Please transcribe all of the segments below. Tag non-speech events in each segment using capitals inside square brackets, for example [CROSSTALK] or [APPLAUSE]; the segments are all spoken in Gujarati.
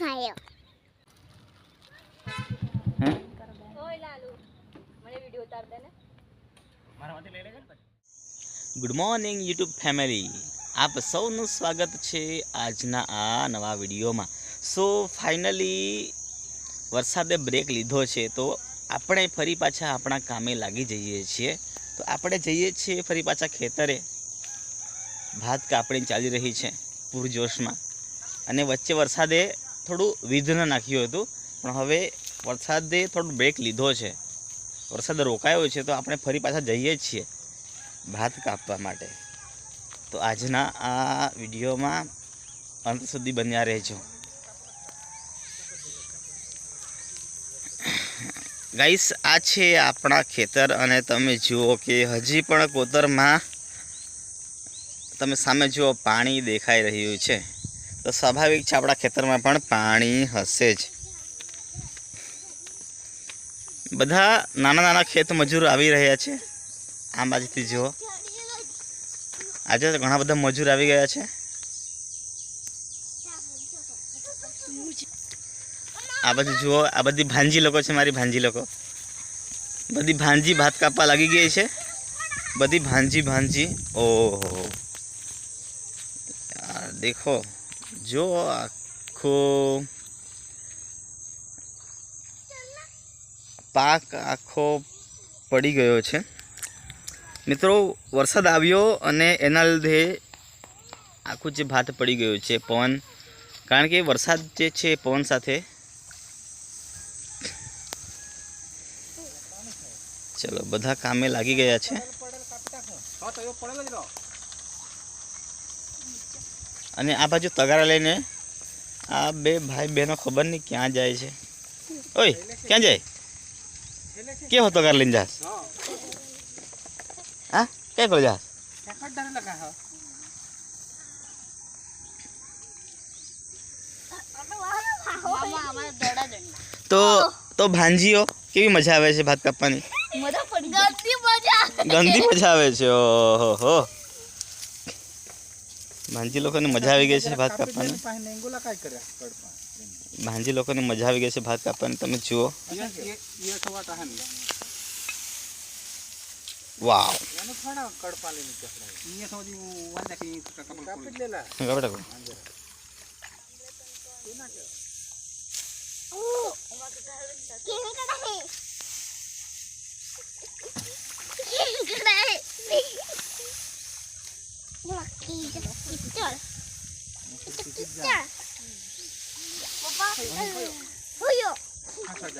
ખાયો. ગુડ મોર્નિંગ યુટ્યુબ ફેમિલી આપ સૌનું સ્વાગત છે આજના આ નવા વિડીયોમાં. સો ફાઇનલી વરસાદે બ્રેક લીધો છે તો આપણે ફરી પાછા આપણા કામે લાગી જઈએ છીએ. તો આપણે જઈએ છીએ ફરી પાછા ખેતરે. ભાત કાપણી ચાલી રહી છે પૂરજોશમાં. અને વચ્ચે વરસાદે થોડું વિઘ્ન નાખ્યું હતું, પણ હવે વરસાદે થોડો બ્રેક લીધો છે. વરસાદ રોકાયો છે તો આપણે ફરી પાછા જઈએ જ છીએ ભાત કાપવા માટે. તો આજના આ વિડીયોમાં અંત સુધી બન્યા રહેજો. ગાઈસ આ છે આપણા ખેતર અને તમે જુઓ કે હજી પણ કોતરમાં તમે સામે જુઓ પાણી દેખાઈ રહ્યું છે. તો સ્વાભાવિક છે, આપણા ખેતરમાં પણ પાણી હશે જ. બધા નાના નાના ખેત મજૂર આવી રહ્યા છે. આ બાજુથી જુઓ. આજે તો ઘણા બધા મજૂર આવી ગયા છે. આ બાજુ જુઓ, આ બધી ભાંજી લોકો છે, મારી ભાંજી લોકો. બધી ભાંજી ભાત કાપવા લાગી ગઈ છે. બધી ભાંજી ભાંજી, ઓહો. યાર દેખો. જો આખો પાક આખો પડી ગયો છે. મિત્રો, વરસાદ આવ્યો અને એના લીધે આખું જે ભાત પડી ગયું છે પવન. કારણ કે વરસાદ જે છે પવન સાથે. ચલો, બધા કામે લાગી ગયા છે. અને આ બાજુ તગારા લઈને આ બે ભાઈ બહેનો ખબર નહીં ક્યાં જાય છે. ઓય ક્યાં જાય? કેવો તગાર લઈને જાસ? હા? કઈ પર જાસ? તો તો ભાંજીઓ કેવી મજા આવે છે ભાત કાપવાની? ગંદી મજા આવે છે ઓહો હો. ભાંજી લોકોને મજા આવી ગઈ છે ભાત કાપવાની ભાંજી લોકોને મજા આવી ગઈ છે ભાત કાપવાની તમે જુઓ વાવ ખબર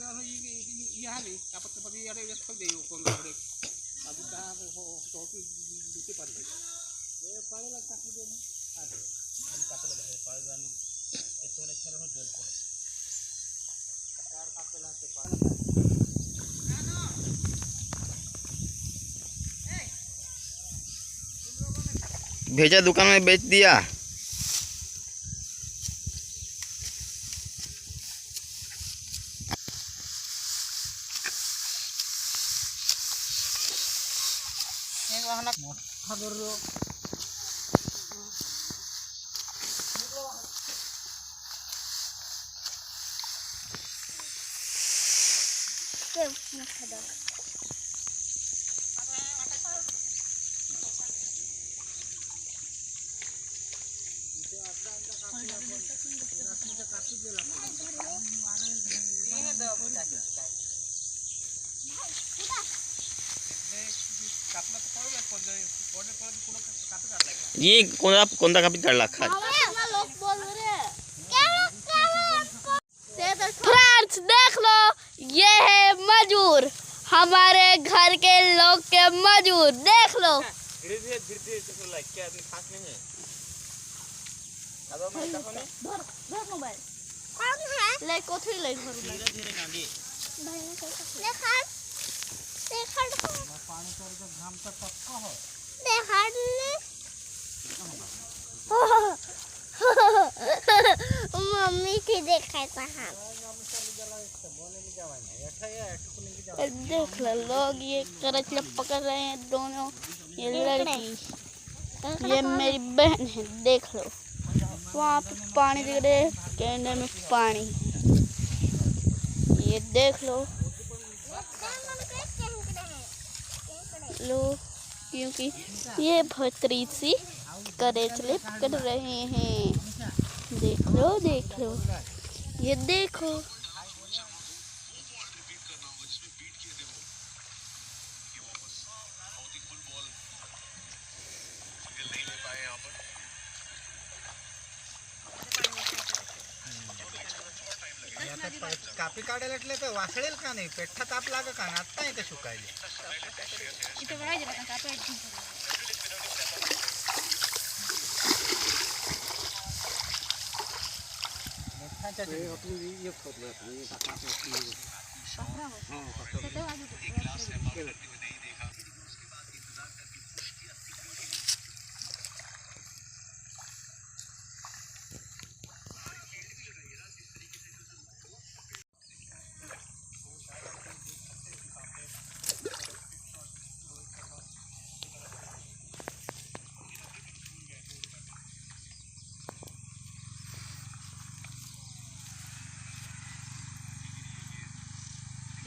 ए- एक तर असं ही- ही- ही- ही आहे ना आपण ते पदी याडे एक देऊ कोण थोडे अजून त्या हो तो ती दुसरी पाणी हे पाण्याला टाकू दे ना आहे आणि टाकलं हे पाणी जाणून एक दोन एक हो जल पण चार कापेला ते पाणी भेजा दुकान में बेच दिया कापला तर पडलं पडलं पडलं पडलं पुढं कापी काढलाय का ये कोणता कोणता कापी काढला खा फ्रेंड्स देख लो ये है मजूर। हमारे घर के लोग के मजूर देख लो। [LAUGHS] [LAUGHS] मम्मी की देखा देख लो लोग ये करचला पकड़ रहे हैं दोनों ये लड़की। ये मेरी बहन है देख लो। वहाँ पे पानी दिख रहे कैंडल में पानी। ये देख लो। लो क्योंकि ये भतरी सी करेचले पकड़ रहे हैं। देख लो देख लो। ये देखो। कापी काढेल એટલે ते वासळेल का नाही पेठा ताप लाग का नाही आता इथे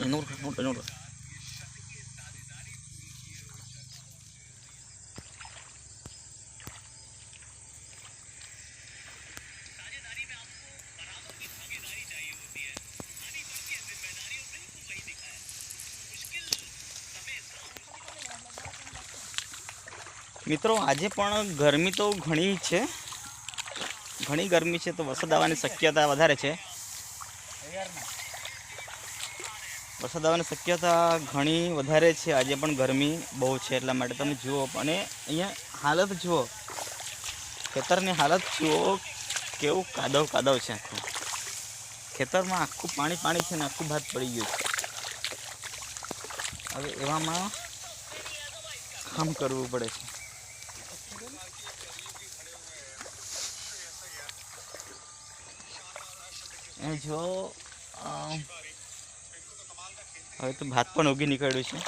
நூறு நூறு நூறு મિત્રો, આજે પણ ગરમી તો ઘણી છે. ઘણી ગરમી છે, તો વરસાદ આવવાની શક્યતા વધારે છે. વરસાદ આવવાની શક્યતા ઘણી વધારે છે. આજે પણ ગરમી બહુ છે એટલા માટે તમે જુઓ. અને અહીંયા હાલત જુઓ. ખેતરની હાલત જુઓ કેવું કાદવ કાદવ છે આખું. ખેતરમાં આખું પાણી પાણી છે ને આખું ભાત પડી ગયું છે. હવે એવામાં કામ કરવું પડે છે. એ જો હવે તો ભાત પણ ઉગી નીકળ્યું છે.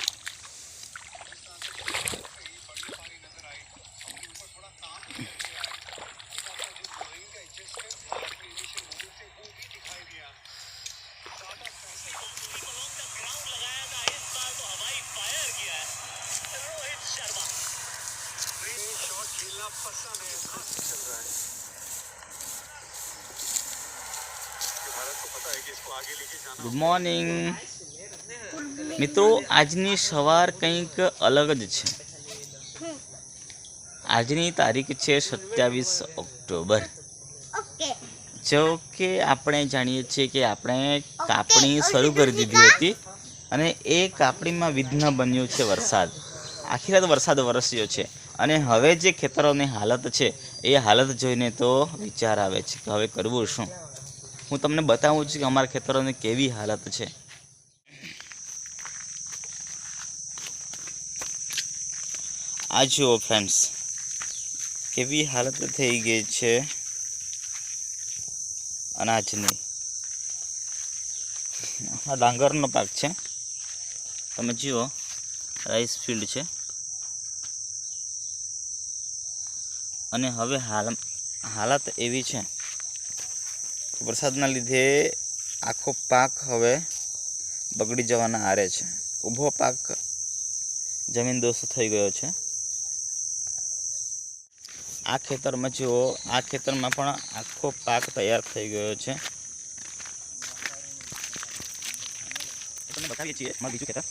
ગુડ મોર્નિંગ મિત્રો આજની સવાર કંઈક અલગ જ છે. આજની તારીખ છે સત્યાવીસ ઓક્ટોબર. જો કે આપણે જાણીએ છીએ કે આપણે કાપણી શરૂ કરી દીધી હતી અને એ કાપણીમાં વિઘ્ન બન્યું છે વરસાદ. આખી રાત વરસાદ વરસ્યો છે અને હવે જે ખેતરોની હાલત છે એ હાલત જોઈને તો વિચાર આવે છે કે હવે કરવું શું? હું તમને બતાવું છું કે અમારા ખેતરોની કેવી હાલત છે. આ જુઓ ફ્રેન્ડ્સ કેવી હાલત થઈ ગઈ છે અનાજની. આ ડાંગરનો પાક છે. તમે જુઓ રાઈસ ફિલ્ડ છે. અને હવે હાલ, હાલત એવી છે. વરસાદના લીધે આખો પાક હવે બગડી જવાના આરે છે. ઊભો પાક જમીન દોસ્ત થઈ ગયો છે. આ ખેતરમાં જુઓ આ ખેતરમાં પણ આખો પાક તૈયાર થઈ ગયો છે. તમને બતાવીએ છીએ મારું બીજું ખેતર.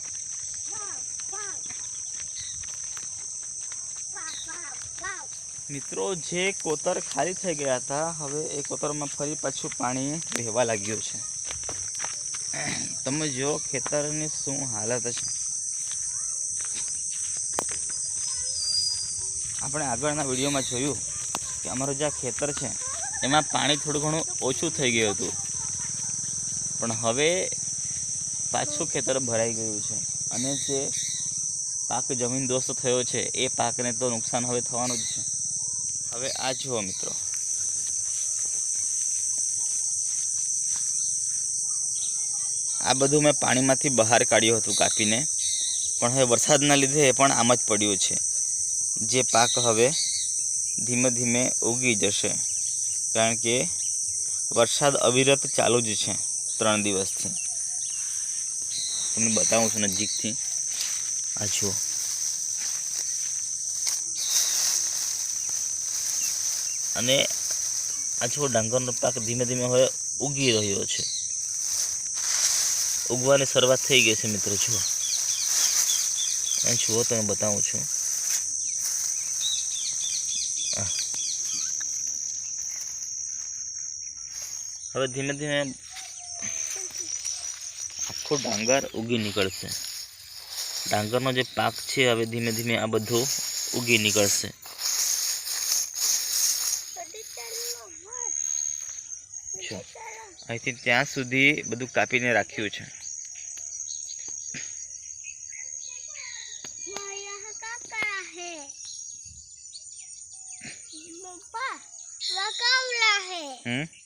મિત્રો જે કોતર ખાલી થઈ ગયા હતા હવે એ કોતરમાં ફરી પાછું પાણી વહેવા લાગ્યું છે. તમે જુઓ ખેતરની શું હાલત છે. આપણે આગળના વિડીયોમાં જોયું કે અમારું જે ખેતર છે, એમાં પાણી થોડું ઘણું ઓછું થઈ ગયું હતું. પણ હવે પાછું ખેતર ભરાઈ ગયું છે. અને જે પાક જમીન દોસ્ત થયો છે, એ પાકને તો નુકસાન હવે થવાનું જ છે. હવે આ જુઓ મિત્રો. આ બધું મેં પાણીમાંથી બહાર કાઢ્યું હતું કાપીને. પણ હવે વરસાદના લીધે એ પણ આમ જ પડ્યું છે. જે પાક હવે ધીમે ધીમે ઉગી જશે. કારણ કે વરસાદ અવિરત ચાલુ જ છે ત્રણ દિવસથી. તમને બતાવું છું નજીકથી. આ જુઓ. અને આ જુઓ, ડાંગરનો પાક ધીમે ધીમે હવે ઉગી રહ્યો છે. ઉગવાની શરૂઆત થઈ ગઈ છે મિત્રો, જુઓ. જુઓ તમે બતાવું છું. હવે ધીમે ધીમે આખો ડાંગર ઉગી નીકળશે. ડાંગરનો જે પાક છે હવે ધીમે ધીમે આ બધું ઉગી નીકળશે. અહીંથી ત્યાં સુધી બધું કાપીને રાખ્યું છે. Hmm?